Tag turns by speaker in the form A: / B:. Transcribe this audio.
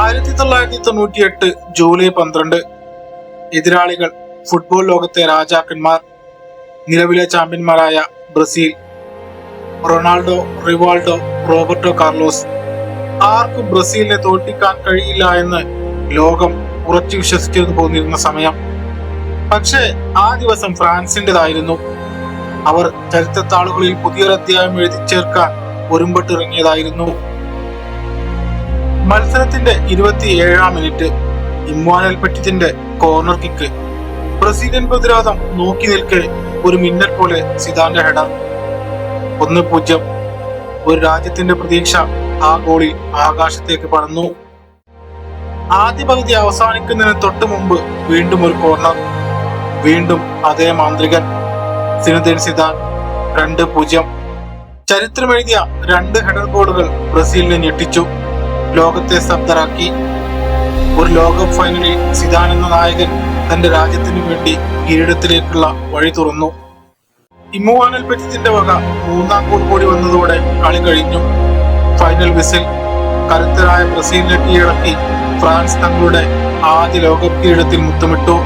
A: ആയിരത്തി തൊള്ളായിരത്തി തൊണ്ണൂറ്റി എട്ട് ജൂലൈ പന്ത്രണ്ട് എതിരാളികൾ ഫുട്ബോൾ ലോകത്തെ രാജാക്കന്മാർ നിലവിലെ ചാമ്പ്യന്മാരായ Brazil Ronaldo Rivaldo Roberto Carlos. ആർക്കും ബ്രസീലിനെ തോൽപ്പിക്കാൻ കഴിയില്ല എന്ന് ലോകം ഉറച്ചു വിശ്വസിച്ചിരുന്നു പോന്നിരുന്ന സമയം. പക്ഷേ ആ ദിവസം ഫ്രാൻസിന്റെതായിരുന്നു അവർ ചരിത്രത്താളുകളിൽ പുതിയൊരു അധ്യായം എഴുതി ചേർക്കാൻ ഒരുമ്പെട്ടിറങ്ങിയതായിരുന്നു. മത്സരത്തിന്റെ ഇരുപത്തിയേഴാം മിനിറ്റ് ഇമ്മാനുവൽ പെറ്റിത്തിന്റെ കോർണർ കിക്ക് ബ്രസീലിയൻ പ്രതിരോധം നോക്കി നിൽക്കെ ഒരു മിന്നൽ പോലെ സിദാന്റെ ഹെഡർ ഒന്ന് പൂജ്യം. ഒരു രാജ്യത്തിന്റെ പ്രതീക്ഷ ആ ഗോളിൽ ആകാശത്തേക്ക് പറന്നു ആദ്യ പകുതി അവസാനിക്കുന്നതിന് തൊട്ട് മുമ്പ് വീണ്ടും ഒരു കോർണർ വീണ്ടും അതേ മാന്ത്രികൻ. സിനദിൻ സിദാൻ രണ്ട് പൂജ്യം. ചരിത്രമെഴുതിയ രണ്ട് ഹെഡർ ഗോളുകൾ ബ്രസീലിനെ ഞെട്ടിച്ചു. ലോകത്തെ സ്തബ്ധരാക്കി. ഒരു ലോകകപ്പ് ഫൈനലിൽ സിദാൻ എന്ന നായകൻ തന്റെ രാജ്യത്തിനു വേണ്ടി കിരീടത്തിലേക്കുള്ള വഴി തുറന്നു. ഇമ്മുവാനൽ പെറ്റിന്റെ വക മൂന്നാം ഗോൾ കൂടി വന്നതോടെ കളി കഴിഞ്ഞു. ഫൈനൽ വിസിൽ കരുത്തരായ ബ്രസീലിനെ കീഴടക്കി ഫ്രാൻസ് തങ്ങളുടെ ആദ്യ ലോകകപ്പ് കിരീടത്തിൽ മുത്തമിട്ടു.